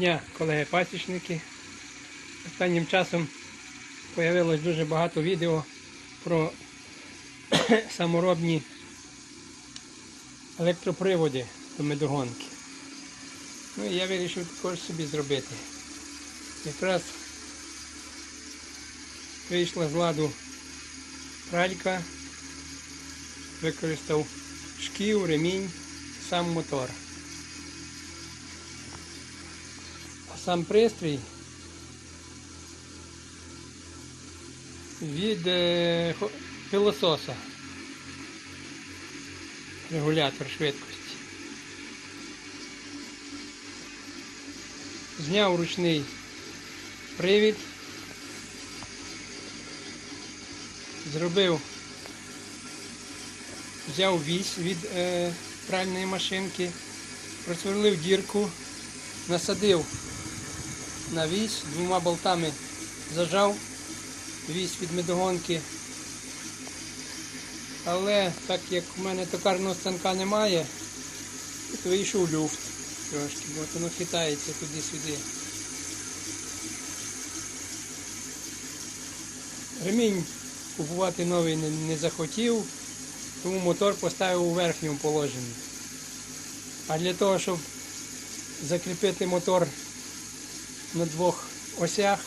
дня, колеги-пасічники. Останнім часом з'явилось дуже багато відео про саморобні електроприводи до медогонки. Ну і я вирішив також собі зробити. Якраз вийшла з ладу пралька, використав шків, ремінь, сам мотор. Сам пристрій від е, пилососа. Регулятор швидкості. Зняв ручний привід. Зробив, взяв вісь від е, пральної машинки, просверлив дірку, насадив на вісь, двома болтами зажав вісь від медогонки. Але так як у мене токарного станка немає, то вийшов люфт трошки, бо воно хитається туди-сюди. Ремінь купувати новий не, не захотів, тому мотор поставив у верхньому положенні. А для того, щоб закріпити мотор на двох осях,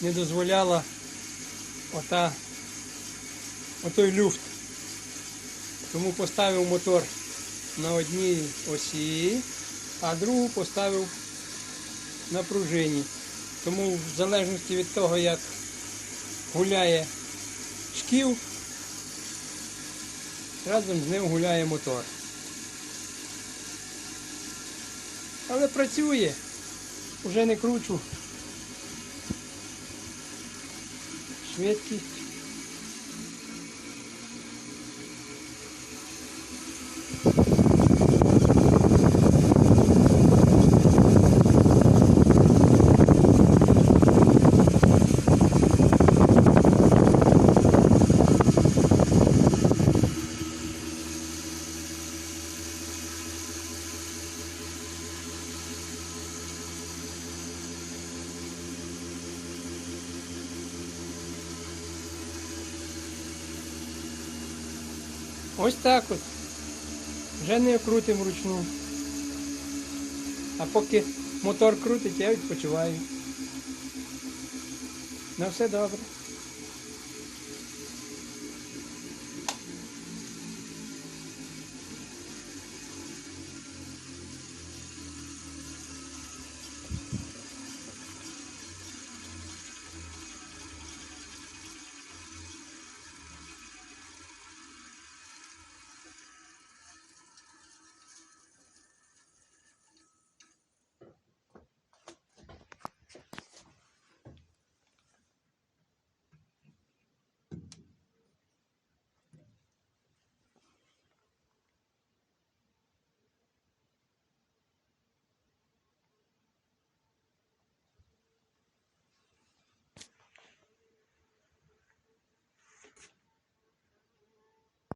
не дозволяла ота, отой люфт. Тому поставив мотор на одній осі, а другу поставив на пружині. Тому в залежності від того, як гуляє шків, разом з ним гуляє мотор. Але працює, Уже не кручу. Швидкість. Ось так от. Вже не крутимо ручну. А поки мотор крутить, я відпочиваю. На все добре.